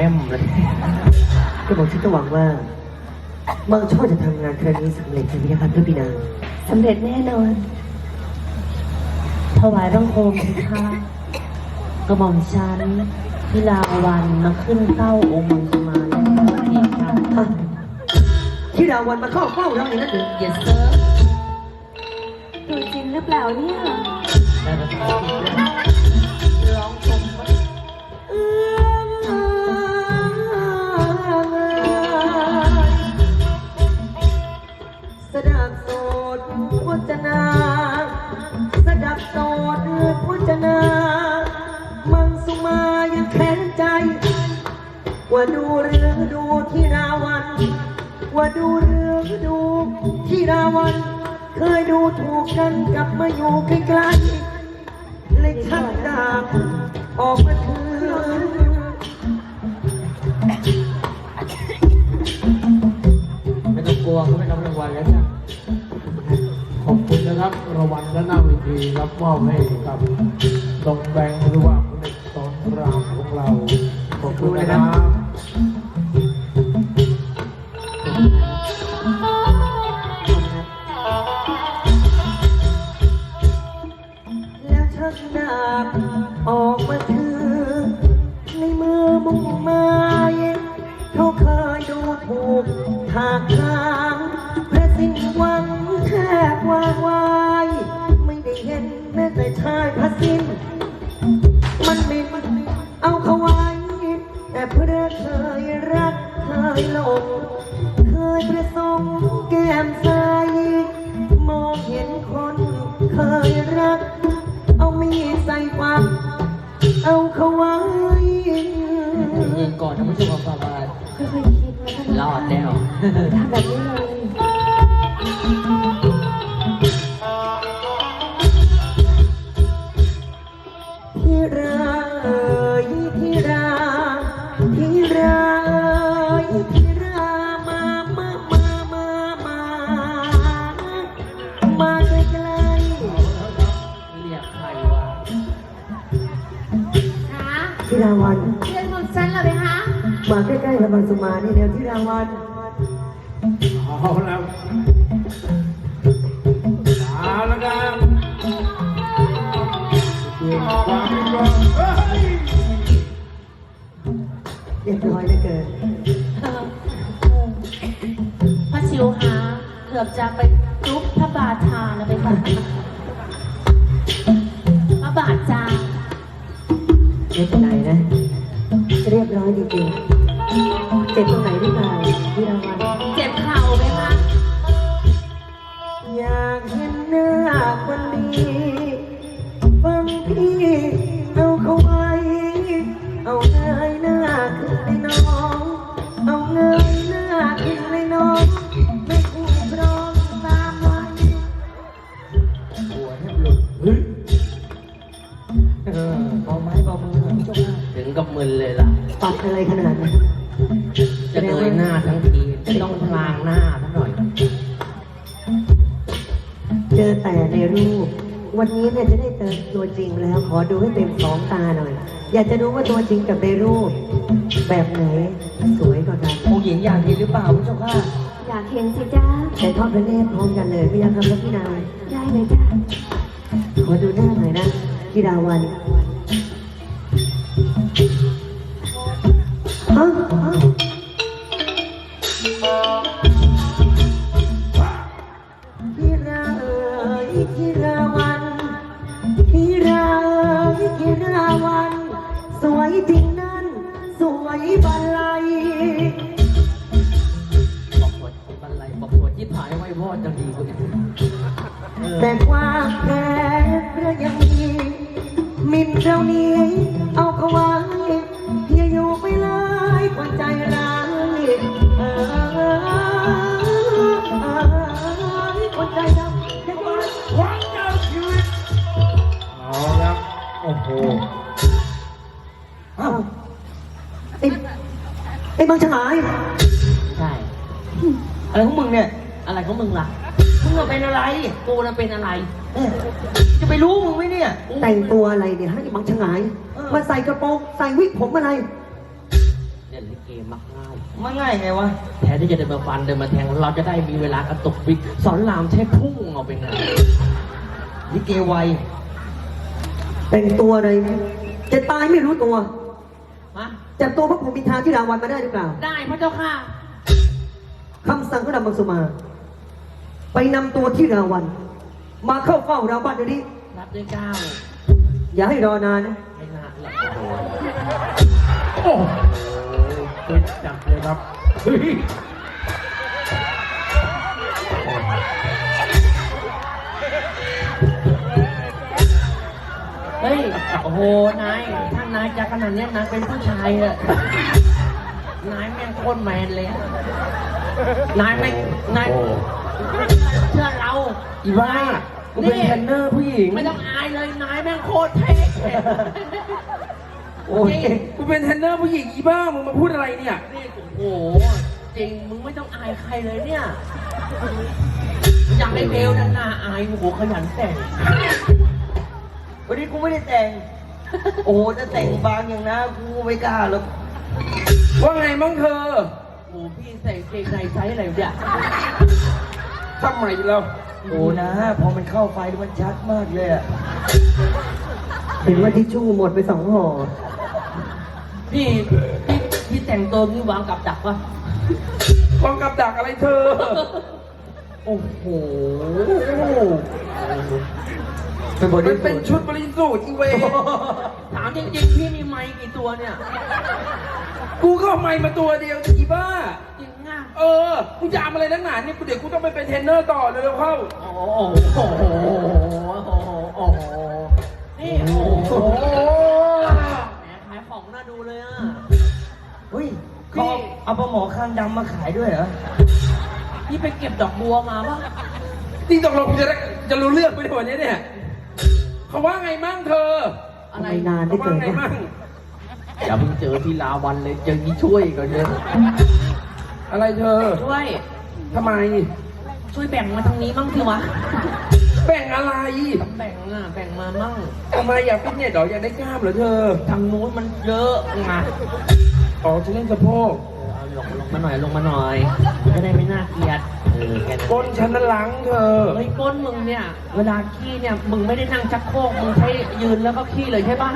ม่มเลยก็บอกฉันก็หวังว่าบางช่อจะทำงานครั้งนี้สำเร็จใช่ไหมครับพระบิดาสำเร็จแน่นอน ถวายบังคมค่ะกระหม่อมฉันพิลาวันมาขึ้นเต้าองค์มังสมาแล้วเองค่ะอะที่ดาวันมาเข้าเฝ้าเราอย่างนั้นหรือเยสเซอร์ตัวจริงหรือเปล่าเนี่ย ถูกกันกลับมาอยู่ใกล้ๆเลยชักดาบออกมาถือไม่ต้องกลัวเขาไม่รับรางวัลแล้วจ้ะขอบคุณนะครับรางวัลด้านหน้าเวทีรับมอบให้กับตรงแบงค์หรือว่าคุณเอกสอนรามของเราขอบคุณนะครับ เพื่อเคยรักเคยหลงเคยประสงค์แก้มใสมองเห็นคน เคยรัก เอามีดใส่ฟันเอาเขาไว้ยิงก่อนนะผู้ชมความบาทค่อยๆคิดนะท่านรอดแล้ว ทำแบบนี้เลยที่รา ละบมังสุมานี่เดียวที่รางวัล เอาแล้ว รงไหนหรือเปล่าที่ราวันเจ็บเข่าไหมคะ อยากเห็นหน้าคนดีฟังพี่เอาเขาไว้ เอาเงยหน้าขึ้นเลยน้อง เอาเงยหน้าขึ้นเลยน้อง ไม่คู่ครองตามไว้หัวแทบหลุดเฮ้ยเออเบาไม้เบามือถึงกับมึนเลยล่ะ ปัดอะไรขนาดนั้น จะเงยหน้าทั้งทีจะต้องพลางหน้าทั้งหน่อย เจอแต่ในรูป วันนี้เนี่ยจะได้เจอตัวจริงแล้ว ขอดูให้เต็มสองตาหน่อย อยากจะรู้ว่าตัวจริงกับในรูป แบบไหนสวยกว่ากันองค์หญิงอยากเห็นหรือเปล่าผู้ชมค่ะอยากเห็นสิจ้าแต่ทอดพระเนตรพร้อมกันเลยพี่ยังครับพระพี่นายได้เลยจ้าขอดูหน้าหน่อยนะพี่ดาวัน ฮะฮะพี่ราเอ๋ยพี่ราวันพี่ราเอ๋ยพี่ราวัน สวยจริงนั่น สวยบันไลบอกปวดบันไลบอกปวดที่ผายไว้วอดจะดีกว่าอีกเออแต่ความแค้นเรื่องยังมีมินเรานี้เอาเขาไว้ ฉลายใช่ อะไรของมึงเนี่ย อะไรของมึงล่ะ มึงน่ะเป็นอะไร กูน่ะเป็นอะไร เออจะไปรู้มึงไหมเนี่ยกูแต่งตัวอะไรเนี่ยให้บางฉลายเออมาใส่กระโปรงใส่วิกผมอะไรเดี๋ล่นลิเกมักง่ายมาง่ายไงวะ แทนที่จะเดินมาฟันเดินมาแทงเราจะได้มีเวลากระตุกวิกสอนรามใช้พุ่งเอาไปงานลิเกไวแต่งตัวอะไร จะตายไม่รู้ตัว ฮะจับตัวพระพรหมินทราที่ราวันมาได้หรือเปล่าได้พระเจ้าค่ะคำสั่งก็นำมังสุมา ไปนำตัวที่ราวัน มาเข้าเฝ้าเราบ้านเดี๋ยวนี้ รับด้วยเก้าวอย่าให้รอนานนะไม่นานแหละโอ้โหเป็นจัดเลยครับ เฮ้ยเฮ้ย โอ้โห นาย ถ้านายจะขนาดเนี้ยนายเป็นผู้ชายอะนายแม่งโคตรแมนเลยอะนายแม่งนายโอ้ เชื่อเรา อีบ้ากูเป็นเทรนเนอร์ผู้หญิง ไม่ต้องอายเลยนายแม่งโคตรเท่ โอ้ยกูเป็นเทรนเนอร์ผู้หญิงอีบ้า มึงมาพูดอะไรเนี่ย นี่โอ้โห จริง มึงไม่ต้องอายใครเลยเนี่ย อย่างไอ้เบลนั่นน่าอายโอ้โหขยันแต่ง วันนี้กูไม่ได้แต่ง โอ้โหจะแต่งบางอย่างนะกูไม่กล้าหรอกว่าไงมั่งเธอโอ้โหพี่ใส่เกงในไซส์อะไรเนี่ยทำไมเราโอ้นะพอมันเข้าไฟมันชัดมากเลยอะเห็นว่าทิชชู่หมดไปสองห่อพี่พี่พี่แต่งตัวนี่วางกับดักวะกองกับดักอะไรเธอ โอ้โห เป็นบทมันที่เป็นชุดบริสุทธิ์อีเวถามจริงๆพี่มีไม้กี่ตัวเนี่ยกูก็เอาไมค์มาตัวเดียวอีบ้า จริงอะเออ กูจะเอาอะไรนักหนาเนี่ยกูเดี๋ยวกูต้องไปเป็นเทรนเนอร์ต่อเลยแล้วเข้า โอ้โหโอ้โหโอ้โหโอ้โหนี่โอ้โหแหมขายของน่าดูเลยอะ เฮ้ยเขาเอาปลาหมอคางดำมาขายด้วยเหรอพี่ไปเก็บดอกบัวมาปะนี่ตกลงกูจะได้จะรู้เรื่องไปในวันนี้เนี่ย เขาว่าไงมั่งเธออะไรทำไมนานได้เขาเจว่าอไงเนี่ยมั่งอย่าเพิ่งเจอที่ลาวันเลยเจอยี่ช่วยก่อนเลยอะไรเธอช่วยทำไม ช่วยแบ่งมาทางนี้มั่งสิวะแบ่งอะไร แบ่งอะแบ่งมามั่งทำไมอยากฟิตเนสเหรออยากได้กล้ามเหรอเธอ ทางนู้นมันเยอะไงอ๋อฉันเล่นสะโพกเอา ลงลงมาหน่อยลงมาหน่อยจะได้ไม่น่าเกลียดเออแค่นั้นก้นฉันนั้นหลังเธอ เฮ้ยก้นมึงเนี่ยเวลาขี้เนี่ยมึงไม่ได้นั่งชักโครกมึงใช้ยืนแล้วก็ขี้เลยใช่ปะ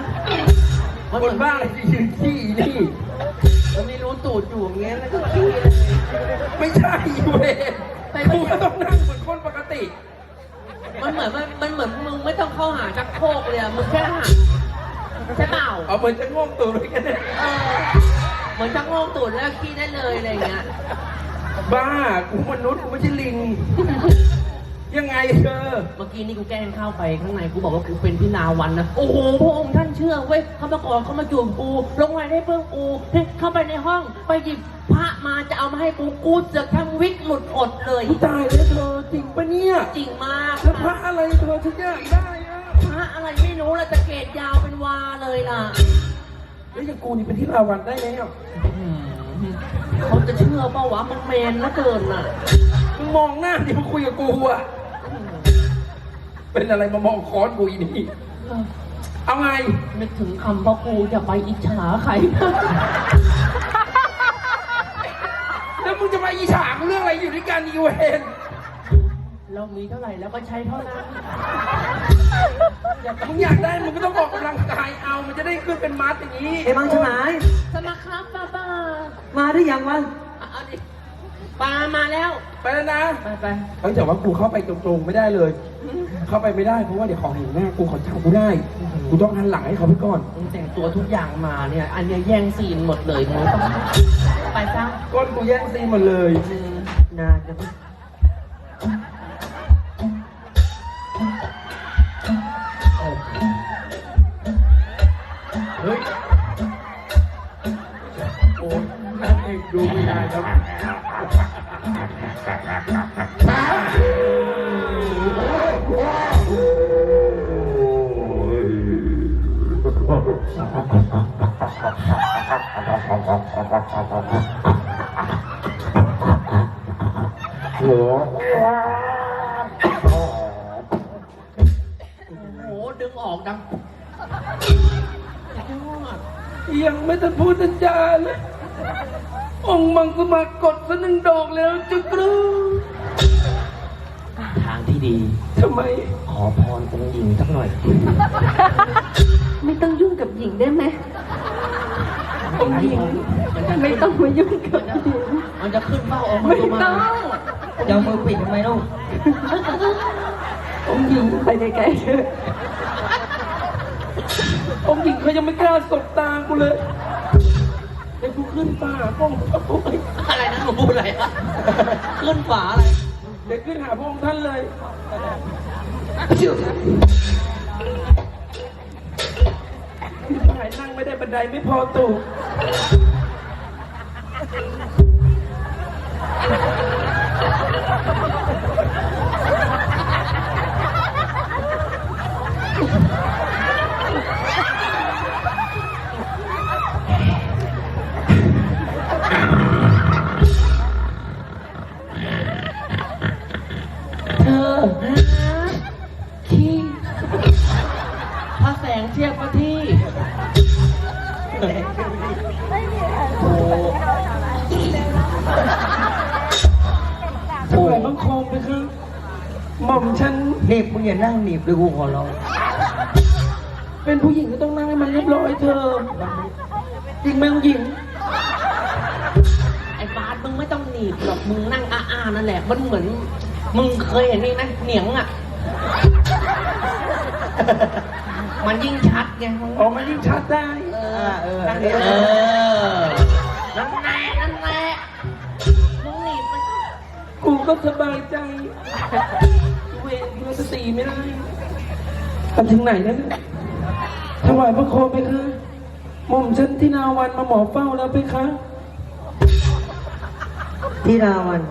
มันคเหมือนนบ้าอะไรยืนขี้นี่มันไม่รู้ตูดอยู่อย่างเงี้ยแล้วก็ขี้เลยไม่ใช่เว้ยไปไม่กูก็ต้องนั่งเหมือนคนปกติ มันเหมือนมันมันเหมือนมึงไม่ต้องเข้าหาชักโครกเลยอะมึงแค่หาใช่เปล่าเอาเหมือนจะง่วงตัวเลยกันเนี่ย เออเหมือนชักโครกตูดแล้วขี้ได้เลยอะไรอย่างเงี้ย บ้ากูมนุษย์กูไม่ใช่ลิง ยังไงเธอ เมื่อกี้นี่กูแกล้งเข้าไปข้างในกูบอกว่ากูเป็นพี่นาวันนะโอ้โหพระองค์ท่านเชื่อเว้ยเขามาก่อนเขามาจูบกูลงไว้ได้เพิ่งกูเฮ้ยเข้าไปในห้องไปหยิบพระมาจะเอามาให้กูกูเสือกทำวิกหลุดอดเลย กูตายแล้วเธอจริงปะเนี่ยจริงมากแล้วพระอะไรเธอถึงอยากได้อะพระอะไรไม่รู้ละจะเกตยาวเป็นวาเลยล่ะ แล้วอย่างกูนี่เป็นที่ราวันได้แล้วอืมเขาจะเชื่อเปล่าวะมึงเมนแล้วเกินน่ะมึงมองหน้าเดี๋ยวมาคุยกับกูอะเป็นอะไรมามองค้อนกูอีนี่ เออเอาไง นึกถึงคำพ่อกูจะไปอิจฉาใครแล้วมึงจะมาอีฉากเรื่องอะไรอยู่ด้วยกันอีเวน เรามีเท่าไหร่แล้วก็ใช้เท่านั้นมึงอยากได้มึงก็ต้องออกกำลังกายเอา มันจะได้ขึ้นเป็นมัดอย่างนี้ไอ้มังฉลาย สมัครครับป้าป้ามาหรือยังวะเอาดิปลามาแล้ว ไปแล้วนะไปไปเฮ้ยแต่ว่ากูเข้าไปตรงๆไม่ได้เลย เข้าไปไม่ได้เพราะว่าเดี๋ยวของเห็นหน้ากูขอจับกูได้กูต้องหันหลังให้เขาไปก่อน มึงแต่งตัวทุกอย่างมาเนี่ย อันเนี้ยแย่งซีนหมดเลยมึงต้องไปซะก้นกูแย่งซีนหมดเลยอืมนานจะ โอ้โหดึงออกดัง ยังไม่ทันพูดทันจาเลย องค์มังสมากดสักหนึ่งดอกแล้วจะกรู้ทางที่ดี ทำไม ขอพรองค์หญิงสักหน่อย ไม่ต้องยุ่งกับหญิงได้ไหมองค์หญิงมันจะไม่ต้องมายุ่งกับหญิงมันจะขึ้นเป้าองค์ไม่ตุต้มาองจะเอามือปิดทำไมลูกองค์หญิงไปไกลๆเถอะองค์หญิงเขายังไม่กล้าสบตากูเลย ไอ้กูขึ้นป่าป้องอะไรนะหนูพูดอะไรอะขึ้นฝาอะไรเดี๋ยวขึ้นหาพระองค์ท่านเลยหายนั่งไม่ได้บันไดไม่พอตู่ หม่อมฉันหนีบมึงอย่านั่งหนีบเลยกูขอร้องเป็นผู้หญิงก็ต้องนั่งให้มันเรียบร้อยเธอจริงไหมองค์หญิง ไอ้บาสมึงไม่ต้องหนีบหรอกมึงนั่งอ้าๆนั่นแหละ มันเหมือน มึงเคยเห็นนี่ไหมเหนียงอะ มันยิ่งชัดไงออกมายิ่งชัดได้ เออเออนั่งเอดีอเออนั่นแหละนั่นแหละมึงหนีบมันกูก็สบายใจเว รเพื่อสติไม่ได้ไปถึงไหนแล้วเนี่ยถวายพระโคมไปคะหม่อมฉันที่นาวันมาหมอเฝ้าแล้วไปคะที่ราวัน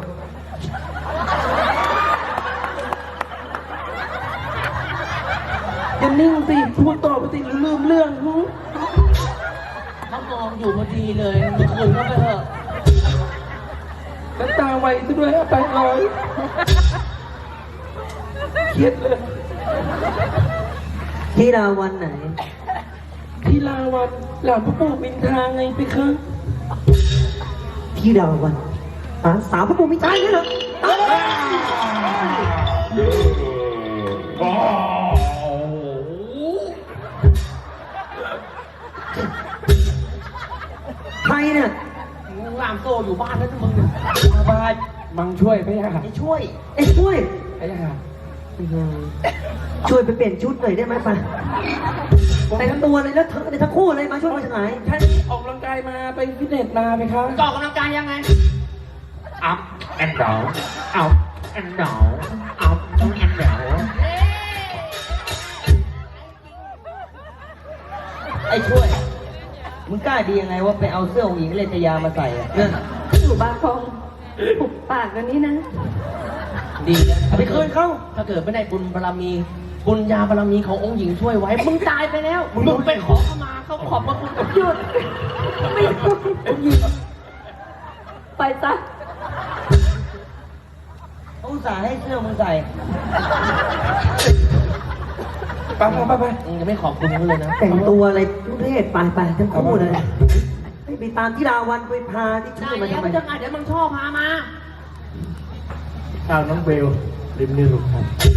อย่านิ่งสิพูดต่อไปสิลืมเรื่องหูเขามองอยู่พอดีเลยมึงคุยเข้าไปเถอะแล้วตาไวซะด้วยเอาไปร้อยเครียดเลยที่ราวันไหน ที่ลาวันหลานพระปู่มินทาไงไปคะที่ราวันอ่าสาวพระปู่มิตรเนี่ยเหรอใครเนี่ยมึงลามโซ่อยู่บ้านแล้วนะมึงมาบายมังช่วยไปยังไอ้ช่วยไอ้ช่วย ไปยัง ช่วยไปเปลี่ยนชุดหน่อยได้ไหมปะแต่งตัวเลยแล้วทั้งทั้งคู่เลยมาช่วยมาจากไหนท่านออกกำลังกายมาไปฟิตเนสมาไปคะออกกำลังกายยังไง up and down, out and down, up and down. ไอ้ช่วย มึงกล้าดียังไงว่าไปเอาเสื้อของหญิงเลตยามาใส่อะเนี่ยอยู่บาคองหุบปากกันนี้นะ ดีนะเอาไปคืนเขาถ้าเกิดไม่ได้บุญบารมี บุญญาบารมีขององค์หญิงช่วยไว้ มึงตายไปแล้ว มึงไปขอขมาเขาขอบพระคุณกับหยุดไม่ต้องไปซะเขาอุตส่าห์ให้เสื้อมึงใส่ไปไปไปไปมึงจะไม่ขอบคุณเขาเลยนะแต่งตัวอะไรทุเรศไปไปทั้งคู่เลยให้ไปตามที่ราวันไปพาที่ช่ได้วยมาแล้วทำไมไม่ต้องอ่านเดี๋ยวมึงชอบพามา อ้าวน้องเบลริมนี่ลูกครับ